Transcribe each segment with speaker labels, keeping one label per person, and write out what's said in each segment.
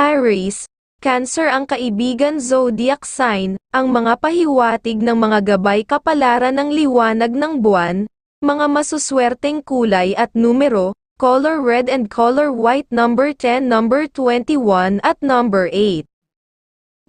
Speaker 1: Aries, Cancer ang kaibigan zodiac sign, ang mga pahiwatig ng mga gabay kapalaran ng liwanag ng buwan, mga masuswerteng kulay at numero, color red and color white number 10, number 21 at number 8.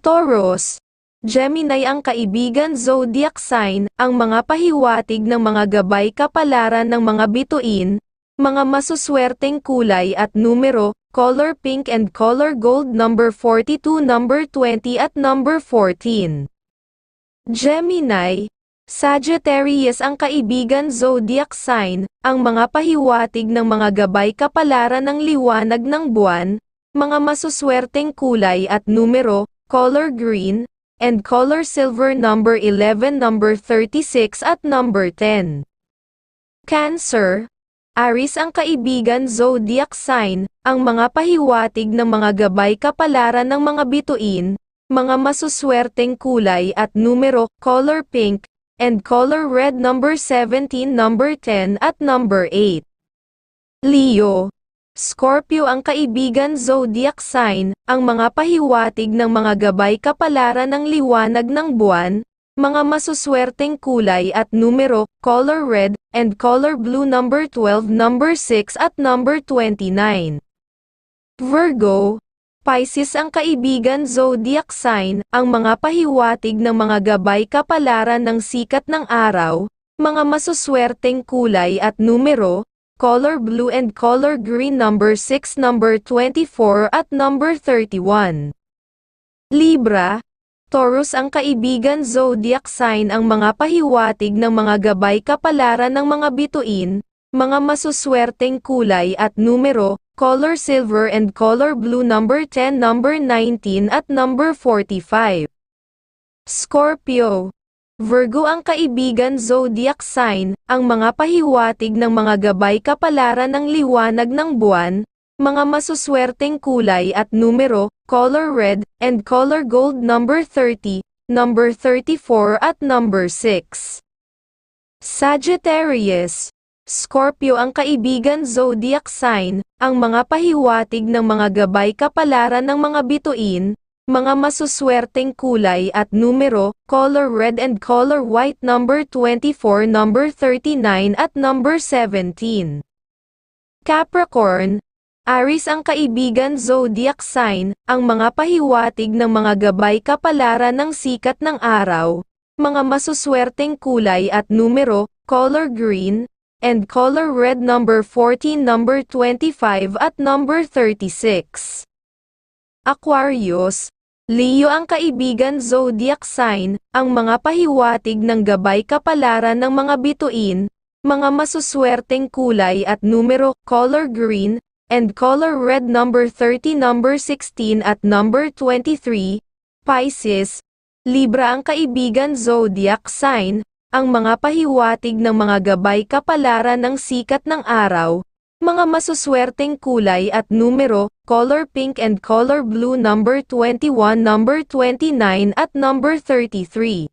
Speaker 1: Taurus, Gemini ang kaibigan zodiac sign, ang mga pahiwatig ng mga gabay kapalaran ng mga bituin, mga masuswerteng kulay at numero, color pink and color gold number 42, number 20 at number 14. Gemini, Sagittarius ang kaibigan zodiac sign, ang mga pahiwatig ng mga gabay kapalaran ng liwanag ng buwan, mga masuswerteng kulay at numero, color green, and color silver number 11, number 36 at number 10. Cancer, Aris ang kaibigan zodiac sign, ang mga pahiwatig ng mga gabay kapalaran ng mga bituin, mga masuswerteng kulay at numero, color pink, and color red number 17, number 10 at number 8. Leo, Scorpio ang kaibigan zodiac sign, ang mga pahiwatig ng mga gabay kapalaran ng liwanag ng buwan, mga masuswerteng kulay at numero, color red, and color blue number 12, number 6 at number 29. Virgo, Pisces ang kaibigan zodiac sign, ang mga pahiwatig ng mga gabay kapalaran ng sikat ng araw, mga masuswerteng kulay at numero, color blue and color green number 6, number 24 at number 31. Libra, Taurus ang kaibigan zodiac sign ang mga pahiwatig ng mga gabay kapalaran ng mga bituin, mga masuswerteng kulay at numero, color silver and color blue number 10, number 19 at number 45. Scorpio, Virgo ang kaibigan zodiac sign, ang mga pahiwatig ng mga gabay kapalaran ng liwanag ng buwan, mga masuswerteng kulay at numero, color red, and color gold number 30, number 34 at number 6. Sagittarius, Scorpio ang kaibigan zodiac sign, ang mga pahiwatig ng mga gabay kapalaran ng mga bituin, mga masuswerteng kulay at numero, color red and color white number 24, number 39 at number 17. Capricorn, Aris ang kaibigan zodiac sign, ang mga pahiwatig ng mga gabay kapalaran ng sikat ng araw, mga masuswerteng kulay at numero, color green, and color red number 14, number 25 at number 36. Aquarius, Leo ang kaibigan zodiac sign, ang mga pahiwatig ng gabay kapalaran ng mga bituin, mga masuswerteng kulay at numero, color green, and color red number 30 number 16 at number 23, Pisces, Libra ang kaibigan zodiac sign, ang mga pahiwatig ng mga gabay kapalaran ng sikat ng araw, mga masuswerteng kulay at numero, color pink and color blue number 21 number 29 at number 33.